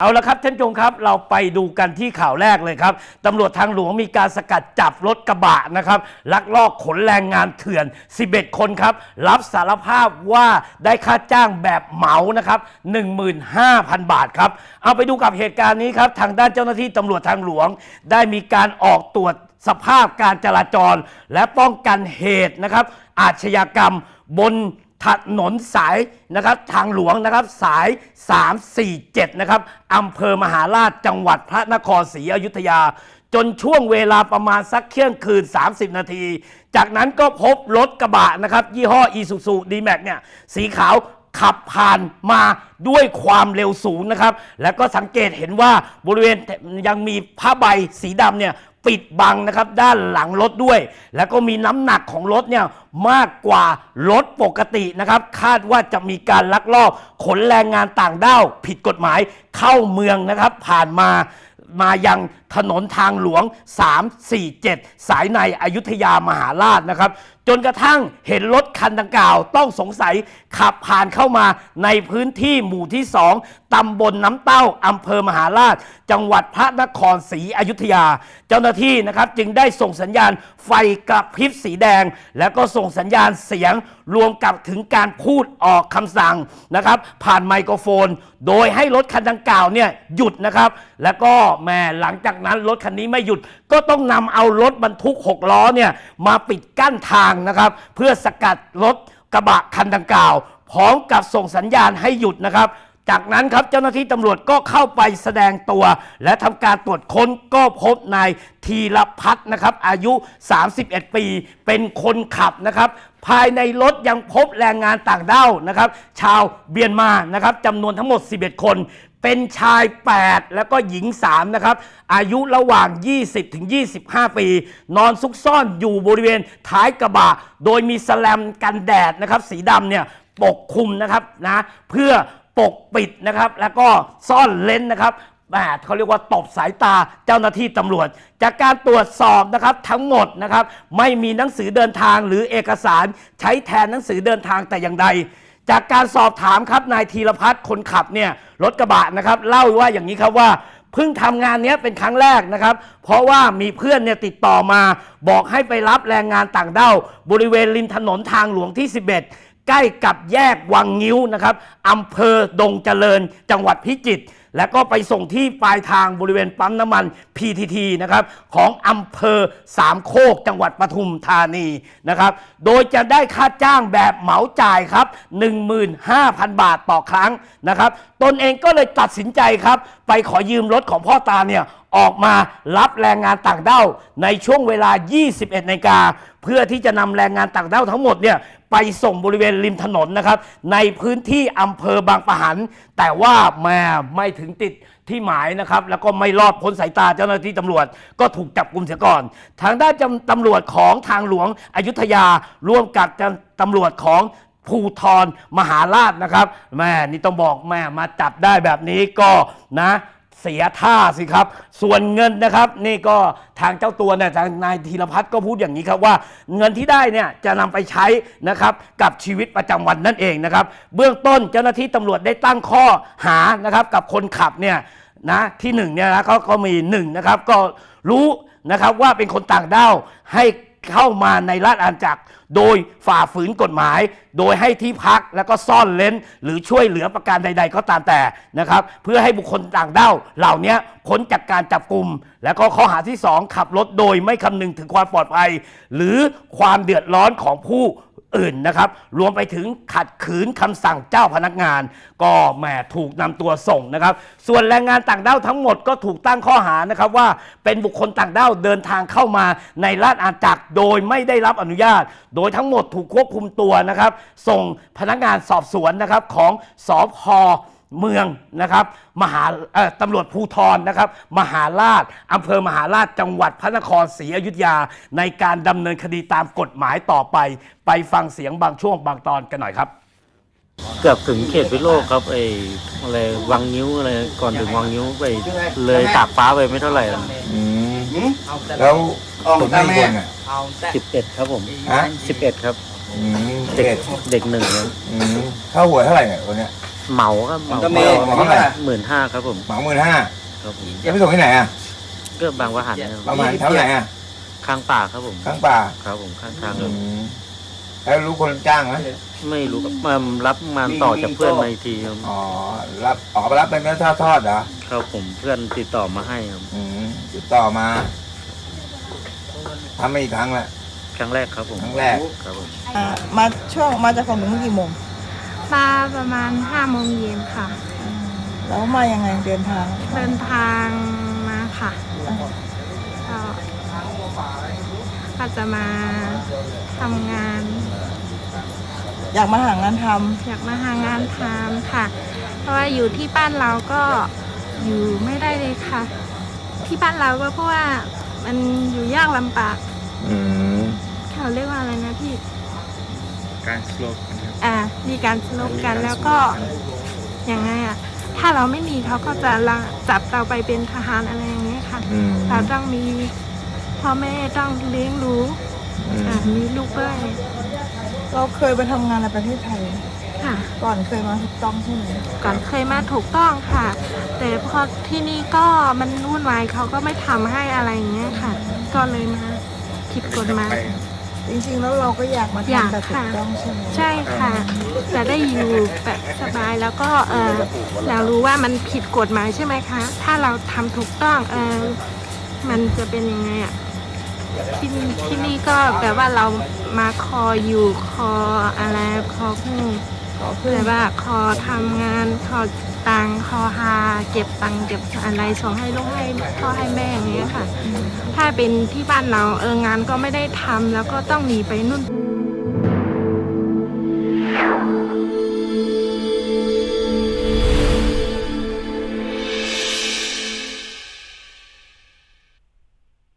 เอาละครับท่านผู้ชมครับเราไปดูกันที่ข่าวแรกเลยครับตำรวจทางหลวงมีการสกัดจับรถกระบะนะครับลักลอบขนแรงงานเถื่อน 11 คนครับ รับสารภาพว่าได้ค่าจ้างแบบเหมานะครับ15,000 บาทครับ เอาไปดูกับเหตุการณ์นี้ครับ ทางด้านเจ้าหน้าที่ตำรวจทางหลวง ได้มีการออกตรวจสภาพการจราจร และป้องกันเหตุนะครับ อาชญากรรมบน ถนนสายนะครับทางหลวงนะครับสาย 347 นะครับอำเภอมหาราชจังหวัดพระนครศรีอยุธยา จนช่วงเวลาประมาณสักเที่ยงคืน 30 นาที จากนั้นก็พบรถกระบะนะครับ ยี่ห้อ i s u z u d m a x เนี่ยสีขาวขับผ่านมาด้วยความเร็วสูงนะครับ แล้วก็สังเกตเห็นว่าบริเวณยังมีผ้าใบสีดำเนี่ย ปิดบังนะครับด้านหลังรถด้วย แล้วก็มีน้ำหนักของรถเนี่ยมากกว่ารถปกตินะครับ คาดว่าจะมีการลักลอบขนแรงงานต่างด้าวผิดกฎหมายเข้าเมืองนะครับ ผ่านมามายังถนนทางหลวง 347 สายในอยุธยามหาราชนะครับ จนกระทั่งเห็นรถคันดังกล่าว ต้องสงสัยขับผ่านเข้ามาในพื้นที่หมู่ที่ 2 ตำบลน้ำเต้าอำเภอมหาราช จังหวัดพระนครศรีอยุธยา เจ้าหน้าที่นะครับจึงได้ส่งสัญญาณไฟกระพริบสีแดง แล้วก็ส่งสัญญาณเสียงรวมกับถึงการพูดออกคำสั่งนะครับผ่านไมโครโฟน โดยให้รถคันดังกล่าวเนี่ยหยุดนะครับ แล้วก็แหม่หลังจากนั้นรถคันนี้ไม่หยุดก็ต้องนำเอารถบรรทุก 6 ล้อเนี่ยมาปิดกั้นทางนะครับ เพื่อสกัดรถกระบะคันดังกล่าว พร้อมกับส่งสัญญาณให้หยุดนะครับจากนั้นครับเจ้าหน้าที่ตำรวจก็เข้าไปแสดงตัว และทำการตรวจค้นก็พบนายธีรพัฒน์นะครับ อายุ 31 ปี เป็นคนขับนะครับ ภายในรถยังพบแรงงานต่างด้าวนะครับ ชาวเบียนมานะครับจำนวนทั้งหมด 11 คน เป็นชาย 8 แล้วก็หญิง 3 นะครับ อายุระหว่าง 20 ถึง 25 ปี นอนซุกซ่อนอยู่บริเวณท้ายกระบะ โดยมีสแลมกันแดดนะครับ สีดำเนี่ยปกคลุมนะครับนะเพื่อปกปิดนะครับ แล้วก็ซ่อนเลนส์นะครับแหมเขาเรียกว่าตบสายตาเจ้าหน้าที่ตำรวจ จากการตรวจสอบนะครับทั้งหมดนะครับ ไม่มีหนังสือเดินทางหรือเอกสารใช้แทนหนังสือเดินทางแต่อย่างใด จากการสอบถามครับนายธีรพัฒน์คนขับเนี่ยรถกระบะนะครับเล่าว่าอย่างนี้ครับว่าเพิ่งทำงานนี้เป็นครั้งแรกนะครับ เพราะว่ามีเพื่อนเนี่ยติดต่อมา บอกให้ไปรับแรงงานต่างด้าวบริเวณริมถนนทางหลวงที่ 11 ใกล้กับแยกวังงิ้วนะครับอำเภอดงเจริญจังหวัดพิจิตร แล้วก็ไปส่งที่ปลายทางบริเวณปั๊มน้ำมัน PTT นะครับของอำเภอสามโคกจังหวัดปทุมธานีนะครับ โดยจะได้ค่าจ้างแบบเหมาจ่ายครับ 15,000 บาทต่อครั้งนะครับ ตนเองก็เลยตัดสินใจครับ ไปขอยืมรถของพ่อตาเนี่ยออกมารับแรงงานต่างด้าวในช่วงเวลา 21นาฬิกา เพื่อที่จะนำแรงงานต่างด้าวทั้งหมดเนี่ยไปส่งบริเวณริมถนนนะครับในพื้นที่อำเภอบางปะหัน แต่ว่าแม่ไม่ถึงติดที่หมายนะครับ แล้วก็ไม่รอดพ้นสายตาเจ้าหน้าที่ตำรวจก็ถูกจับกลุ่มเสียก่อน ทางด้านตำรวจของทางหลวงอยุธยาร่วมกับตำรวจของภูทรมหาราชนะครับแม่นี่ต้องบอกแม่มาจับได้แบบนี้ก็นะ เสียท่าสิครับ ส่วนเงินนะครับนี่ก็ทางเจ้าตัวเนี่ยทางนายธีรพัฒน์ก็พูดอย่างนี้ครับว่า เงินที่ได้เนี่ยจะนำไปใช้นะครับกับชีวิตประจำวันนั่นเองนะครับ เบื้องต้นเจ้าหน้าที่ตำรวจได้ตั้งข้อหานะครับกับคนขับเนี่ยนะที่หนึ่งเนี่ยนะเขาก็มีหนึ่งนะครับก็รู้นะครับว่าเป็นคนต่างด้าวให้ เข้ามาในราชอาณาจักร โดยฝ่าฝืนกฎหมาย โดยให้ที่พักแล้วก็ซ่อนเลนหรือช่วยเหลือประการใด ๆ ก็ตามแต่นะครับ เพื่อให้บุคคลต่างด้าวเหล่านี้พ้นจากการจับกลุ่มแล้วก็ข้อหาที่ 2 ขับรถโดยไม่คำนึงถึงความปลอดภัย หรือความเดือดร้อนของผู้ อื่นนะครับรวมไปถึงขัดขืนคำสั่งเจ้าพนักงาน ก็แหมถูกนำตัวส่งนะครับ ส่วนแรงงานต่างด้าวทั้งหมดก็ถูกตั้งข้อหานะครับว่าเป็นบุคคลต่างด้าวเดินทางเข้ามาในราชอาณาจักรโดยไม่ได้รับอนุญาต โดยทั้งหมดถูกควบคุมตัวนะครับ ส่งพนักงานสอบสวนนะครับของสอพ เมืองนะครับมหาเอ่อตำรวจภูทรนะครับมหาราชอำเภอมหาราชจังหวัดพระนครศรีอยุธยา ในการดำเนินคดีตามกฎหมายต่อไป ไปฟังเสียงบางช่วงบางตอนกันหน่อยครับเกือบถึงเขตพิษณุโลกครับไอ้อะไรวังนิ้วอะไรก่อนถึงวังนิ้วไปเลยตากฟ้าไปไม่เท่าไหร่อืมแล้วผมไม่คนอะสิบเอ็ดครับผมฮะสิบเอ็ดครับอืมเด็เด็กกเด็กหนึ่งครับอืมเข้าหัวเท่าไหร่เนี่ยวันเนี้ย เหมาครับเหมามันก็มีเหมาเท่าไหร่ หมื่นห้าครับผมเหมาหมื่นห้าครับผมจะไปส่งที่ไหนอะก็บางวะหันครับประมาณเท่าไหร่อะข้างป่าครับผมข้างป่าครับผมข้างทางคอืรับมแล้วรู้คนจ้างไหมไม่รู้ครับมารับงานต่อจากเพื่อนมาอีกทีครับอ๋อรับอ๋อไปรับเป็นเนื้อทอดทอดเหรอครับผมเพื่อนติดต่อมาให้ครับอืมติดต่อมาทำมาอีกครั้งละครั้งแรกครับผมครั้งแรกครับผมอ่ามาช่วงมาจากฝั่งหนูเมื่อกี่โมง มาประมาณห้าโมงเย็นค่ะ แล้วมายังไงเดินทางเดินทางมาค่ะอ่าก็ก็จะมาทำงาน อยากมาหางานทอยากมาหางานทำค่ะ เพราะว่าอยู่ที่บ้านเราก็อยู่ไม่ได้เลยค่ะ ที่บ้านเราก็เพราะว่ามันอยู่ยากลำบากอืม เขาเรียกว่าอะไรนะพี่ การสโลปอ่ามีการสลบกันแล้วก็ยังไงอะถ้าเราไม่มีเขาก็จะละจับเราไปเป็นทหารอะไรอย่างเงี้ยค่ะ อืมเราต้องมีพ่อแม่ต้องเลี้ยงรู้อืมอะมีลูกด้วยำเราเคยไปทำงานในประเทศไทย ค่ะ ก่อนเคยมาถูกต้องใช่ไหมก่อนเคยมาถูกต้องค่ะ แต่พอที่นี่ก็มันวุ่นวายเขาก็ไม่ทำให้อะไรอย่างเงี้ยค่ะ ก็เลยมาผิดกฎหมาย จริงๆแล้วเราก็อยากมาอยากทำแต่ถูกค่ะ ต้องใช่ไหมใช่ค่ะ จะได้อยู่แบบสบายแล้วก็เออเรารู้ว่ามันผิดกฎหมายใช่ไหมคะ ถ้าเราทำถูกต้องเออมันจะเป็นยังไงอะที่นี่ที่นี่ก็แบบว่าเรามาคออยู่คออะไรคอพึ่งขอ เพื่อว่าคอทำงานคอตังคอหาเก็บตังเก็บอะไรส่งให้ลูกให้พ่อให้แม่อย่างเงี้ยค่ะ ถ้าเป็นที่บ้านเราเอองานก็ไม่ได้ทำแล้วก็ต้องหนีไปนู่น